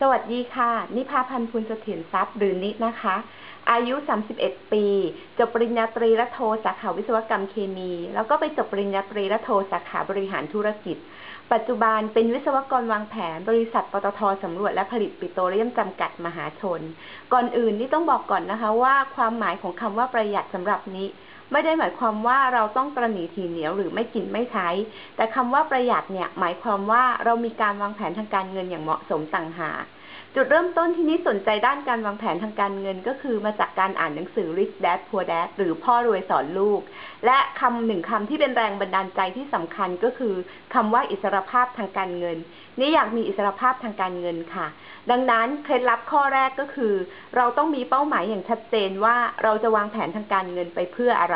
สวัสดีค่ะ นิพาพันธ์พุนเสถียรทรัพย์หรือนินะคะ อายุ 31 ปี จบปริญญาตรีและโทสาขาวิศวกรรมเคมี แล้วก็ไปจบปริญญาตรีและโทสาขาบริหารธุรกิจ ปัจจุบันเป็นวิศวกรวางแผน บริษัทปตทสำรวจและผลิตปิโตรเลียมจำกัดมหาชน ก่อนอื่นนี่ต้องบอกก่อนนะคะว่าความหมายของคำว่าประหยัดสำหรับนี้ ไม่ได้หมายความว่าเราต้องตระหนีทีเหนียวหรือไม่กินไม่ใช้ แต่คำว่าประหยัดเนี่ยหมายความว่าเรามีการวางแผนทางการเงินอย่างเหมาะสมต่างหากจุดเริ่มต้นที่นี้สนใจด้านการวางแผนทางการเงินก็คือมาจากการอ่านหนังสือ Rich Dad Poor Dad หรือพ่อรวยสอนลูก และคำหนึ่งคำที่เป็นแรงบันดาลใจที่สำคัญก็คือคำว่าอิสรภาพทางการเงิน นี่อยากมีอิสรภาพทางการเงินค่ะ ดังนั้นเคล็ดลับข้อแรกก็คือ เราต้องมีเป้าหมายอย่างชัดเจนว่าเราจะวางแผนทางการเงินไปเพื่ออะไร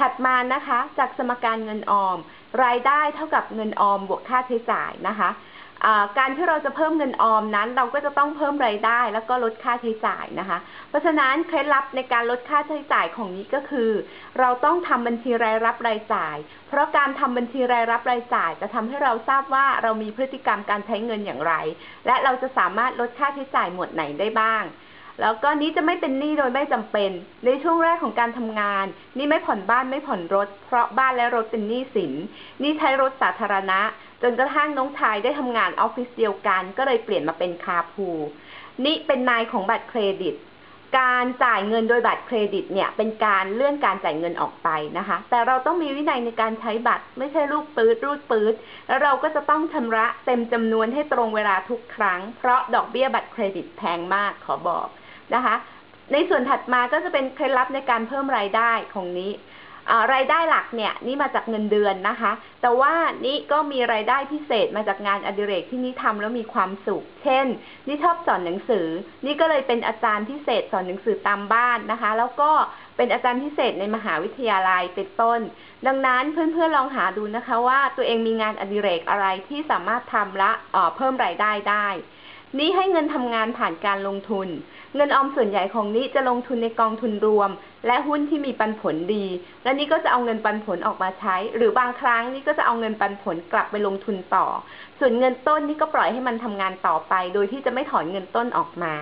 ถัดมานะคะ จากสมการเงินออม รายได้เท่ากับเงินออมบวกค่าใช้จ่ายนะคะการที่เราจะเพิ่มเงินออมนั้น เราก็จะต้องเพิ่มรายได้แล้วก็ลดค่าใช้จ่ายนะคะ เพราะฉะนั้นเคล็ดลับในการลดค่าใช้จ่ายของนี้ก็คือ เราต้องทำบัญชีรายรับรายจ่าย เพราะการทำบัญชีรายรับรายจ่าย จะทำให้เราทราบว่าเรามีพฤติกรรมการใช้เงินอย่างไร และเราจะสามารถลดค่าใช้จ่ายหมวดไหนได้บ้าง แล้วก็นี้จะไม่เป็นหนี้โดยไม่จำเป็น ในช่วงแรกของการทำงาน นี่ไม่ผ่อนบ้านไม่ผ่อนรถ เพราะบ้านและรถเป็นหนี้สิน นี่ใช้รถสาธารณะ จนกระทั่งน้องชายได้ทำงานออฟฟิศเดียวกัน ก็เลยเปลี่ยนมาเป็นคาพูนี่เป็นนายของบัตรเครดิตการจ่ายเงินโดยบัตรเครดิตเนี่ยเป็นการเลื่อนการจ่ายเงินออกไปนะคะ แต่เราต้องมีวินัยในการใช้บัตรไม่ใช่รูปปืดรูดปืดแล้วเราก็จะต้องชำระเต็มจำนวนให้ตรงเวลาทุกครั้ง เพราะดอกเบี้ยบัตรเครดิตแพงมากขอบอก นะคะ ในส่วนถัดมาก็จะเป็นเคล็ดลับในการเพิ่มรายได้ของนี้รายได้หลักเนี่ยนี่มาจากเงินเดือนนะคะ แต่ว่านี่ก็มีรายได้พิเศษมาจากงานอดิเรกที่นี่ทำแล้วมีความสุข เช่น นี่ชอบสอนหนังสือ นี่ก็เลยเป็นอาจารย์พิเศษสอนหนังสือตามบ้านนะคะ แล้วก็เป็นอาจารย์พิเศษในมหาวิทยาลัยเป็นต้น ดังนั้นเพื่อนๆลองหาดูนะคะว่าตัวเองมีงานอดิเรกอะไรที่สามารถทำและเพิ่มรายได้ได้ นี้ให้เงินทำงานผ่านการลงทุน เงินออมส่วนใหญ่ของนี้จะลงทุนในกองทุนรวม และหุ้นที่มีปันผลดี และนี้ก็จะเอาเงินปันผลออกมาใช้ หรือบางครั้งนี่ก็จะเอาเงินปันผลกลับไปลงทุนต่อ ส่วนเงินต้นนี่ก็ปล่อยให้มันทำงานต่อไป โดยที่จะไม่ถอนเงินต้นออกมา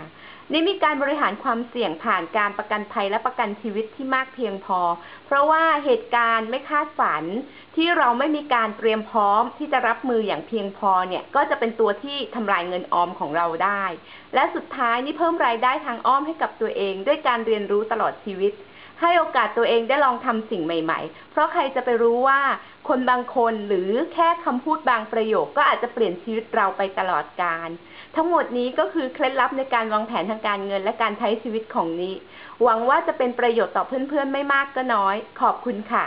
ได้มีการบริหารความเสี่ยงผ่านการประกันภัยและประกันชีวิตที่มากเพียงพอ เพราะว่าเหตุการณ์ไม่คาดฝัน ที่เราไม่มีการเตรียมพร้อมที่จะรับมืออย่างเพียงพอเนี่ยก็จะเป็นตัวที่ทำลายเงินออมของเราได้ และสุดท้ายนี่เพิ่มรายได้ทางอ้อมให้กับตัวเอง ด้วยการเรียนรู้ตลอดชีวิต ให้โอกาสตัวเองได้ลองทำสิ่งใหม่ ๆ เพราะใครจะไปรู้ว่าคนบางคนหรือแค่คำพูดบางประโยคก็อาจจะเปลี่ยนชีวิตเราไปตลอดกาลทั้งหมดนี้ก็คือเคล็ดลับในการวางแผนทางการเงินและการใช้ชีวิตของนี้ หวังว่าจะเป็นประโยชน์ต่อเพื่อนๆไม่มากก็น้อย ขอบคุณค่ะ